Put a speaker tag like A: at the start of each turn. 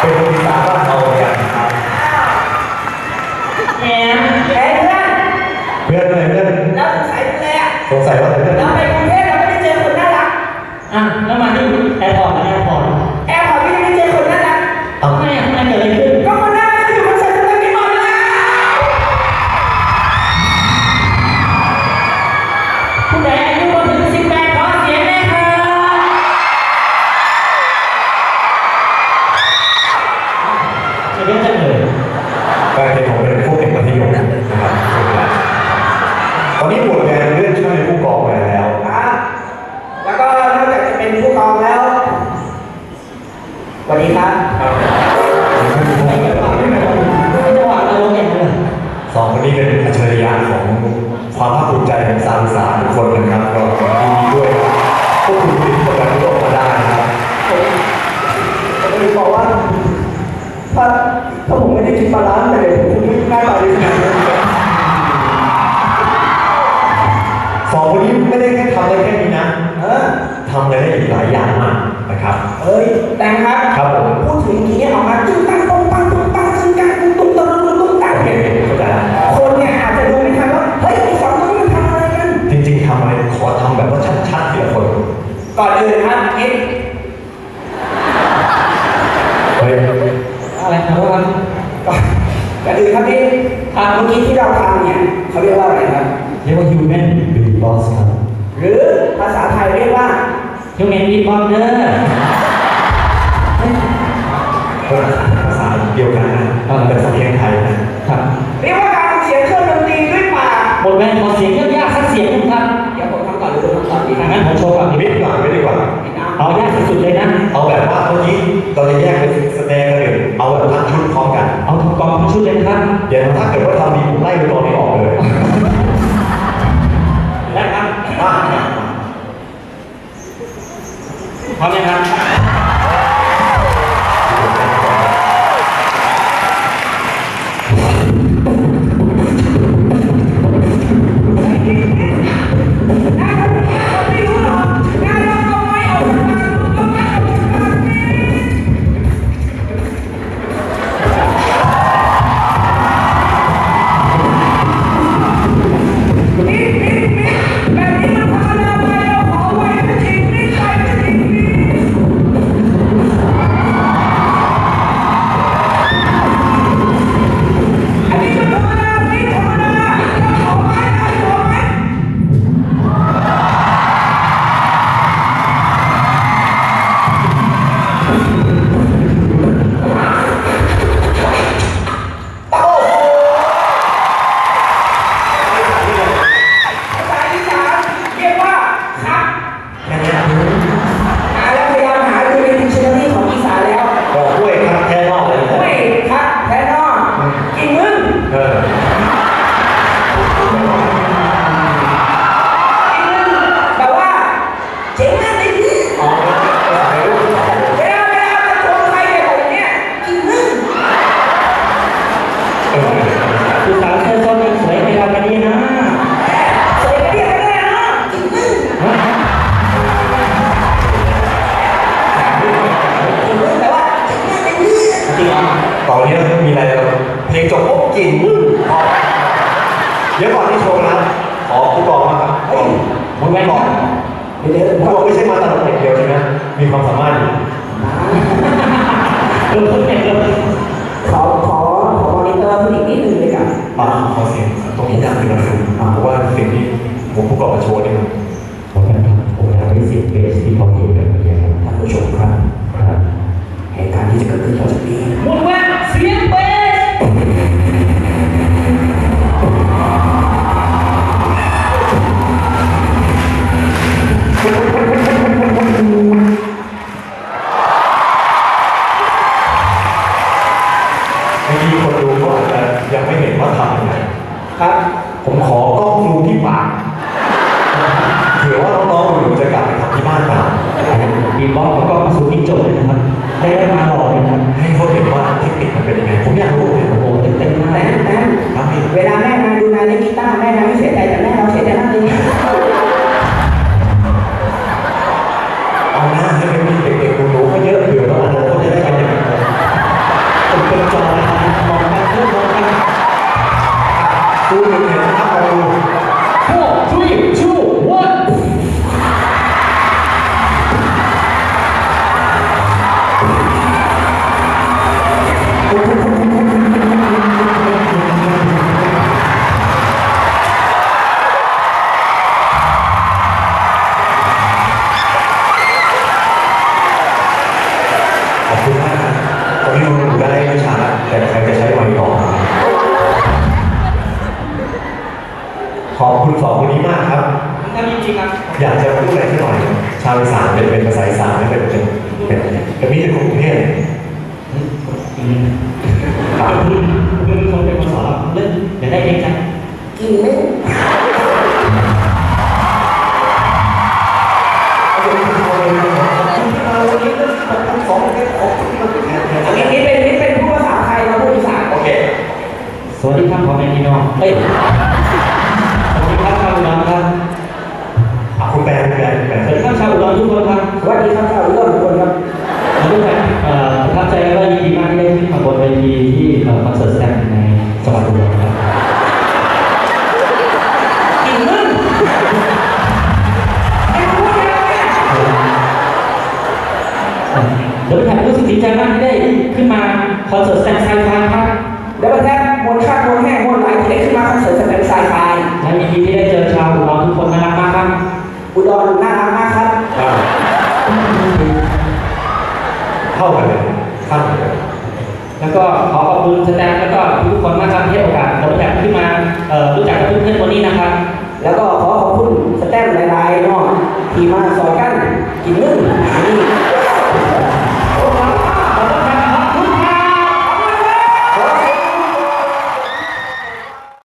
A: เป็นคนอีสานบ้านเราเหมือนกันครับ
B: แหม
C: แพ้เพื่อน
A: เพื่อนเลยเพื่อน
C: แล้วสงสัยเป็นไรอะ
A: สงสัยว่าเพื่อน
C: เราไปกรุงเทพเราไม่ได้เจอคนน่ารัก
B: อะแล้วมาที่แอร์พอร์ตนะแอร์พอร์ต
C: ค
A: วามภาคภูมิใจของสาวอีสานทุกคนนะครับก็ยินดีด้วยครับพวกคุณติดประกันโลกมาได้นะครับ
C: ผมเลยบอกว่าถ้าถ้าผมไม่ได้กินปลาร้าเลยผมคงไม่น่าตายเลยขนาดนี้
A: สองคนนี้ไม่ได้แค่ทำได้แค่นี้นะ
C: เออ
A: ทำอะไรได้อีกหลายอย่างมากนะครับ
C: เอ้ยแตงครับ ก่
A: อ
C: นก่
A: อน
C: อื่นครับพี่ทางเมื่อกี้ที่เราทำเนี่ยเขาเรียกว่าอะไรครับ
B: เรียกว่า human
A: บีบอสครับ
C: หรือภาษาไทยเรียกว่า
B: human beatbox เด้อ
A: ภาษาเดียวกันนะเป็นสำเนียงไทยนะครับ
C: เรียกว่าการทำเสียงเครื่องดนตรีด้วยปาก
B: บทแวนขอเสียงยากๆสักเสียงหนึงครับ
C: เดี๋ยวผมทำก่อนหรือผมทำก่อนดี
B: ถ้างั้นผมโชว์ก่อนดี
A: มิดกว่าไม่ดีกว่า
B: เอายากสุดๆเลยนะ
A: เอาแบบว่าเมื่อกี้เราจะแยกเป็นสแตน ทุก
B: กองทุกชุดเลยนะครับ
A: เดี๋ยวถ้าเกิดว่าทำดีผมไล่ตัวนี้ออกเลย
B: ได้ครับ
A: มา
B: พร้อมยังครับ
C: ริง
A: ต่อนี้เรามีอะไรเราเพลงจบปุ๊บกินมึงพอเดี๋ยวก่อนที่โชว์นะขอผู้กองมาครับ
C: เฮ้ย
B: บทแวน
A: ก่
B: ก่
A: อ
B: อนน
C: เดี๋ยว
A: ผู้กองไม่ใช่มาตลกอย่างเดียวใช่ไหมมีความสามารถอยู่
B: เริ่มต้นเด็กเลย
C: ขอขอขอมอนิเตอร์ผู้หญิงนิดนึงเลยครับ
A: ปาขอเสียงตรงนี้ดังขึ้นมาดูเพราะว่าสิ่งที่ผมผู้กองมาโชว์
D: ทีค
C: นดูก็
A: อาจจะยังไม่เห็นว่าทำยังไง
C: ครับ
A: ผมขอกล้องซูมที่ปากเผื่อว่าน้องๆหนูๆจะกลับไปทำที่บ้านเปล่า
B: บีบบ็อกซ์แล้วก็มาสู่ที่โจทย์เลยนะครับได้ได้มาหล่อเลยนะครับ
A: ให้เขาเห็นว่าเทคนิคมันเป็นยังไงผมอยากรู้เลย
B: โอ้โหเต้นเต้นมาก
C: แต่แต่
A: ครับพี่
C: เวลาแม่นายดูนายเล่นกีตาร์แม่ 이렇게 하고. 4, 3, 2,
A: 1 อยาก
B: จะ
A: พูดอะไรที่หน่อยครับชาวอีสานเป็นเป็นภาษาอีสานไม่เป็นเป็นเป็นเป็นมิตรของกรุงเทพ
B: อืมครับคุณคุณเป็นคนเป็นคนสอนเรื่องเดี๋ยวได้เองครับ
C: กินไม่อันนี้นี่เป็นนี่เป็นผู้ภาษาไทยนะผู้อีสาน
A: โอเค
B: สวัสดีครับพ่อแม่พี่น้อง คนครับ
C: สวัสดีครับชาวอุดรทุกคนครับ
B: ผมรู้จักเอ่อประทับใจและยินดีมากที่ได้ขึ้นมาบนเวทีที่เอ่อคอนเสิร์ตแซมในจังหวัดอุดรครับ
C: กินนึ่งไอ้พูดยังไง
B: เดี๋ยวผมรู้สึกดีใจมากที่ได้ขึ้นมาคอนเสิร์ตแซมไซไฟครับ
C: เดี๋ยวมาแทบมนต์ข้างมนต์แห้งมนต์ไหลเทขึ้นมาคอนเสิร์ตแสดงสายไฟ
B: และยินดีที่ได้เจอชาวอุดรทุกคนน่ารักมากครับ
C: อุดรน่ารักมากครับ
A: อ่า เท่ากันเลยข้ามกันเลย
B: แล้วก็ขอขอบคุณสแตมแล้วก็ทุกคนมากครับที่ให้โอกาสผมอยากขึ้นมารู้จักกับเพื่อนๆคนนี้นะครับ
C: แล้วก็ขอขอบคุณสแตมหลายๆเนาะที่มาสอนกันกิน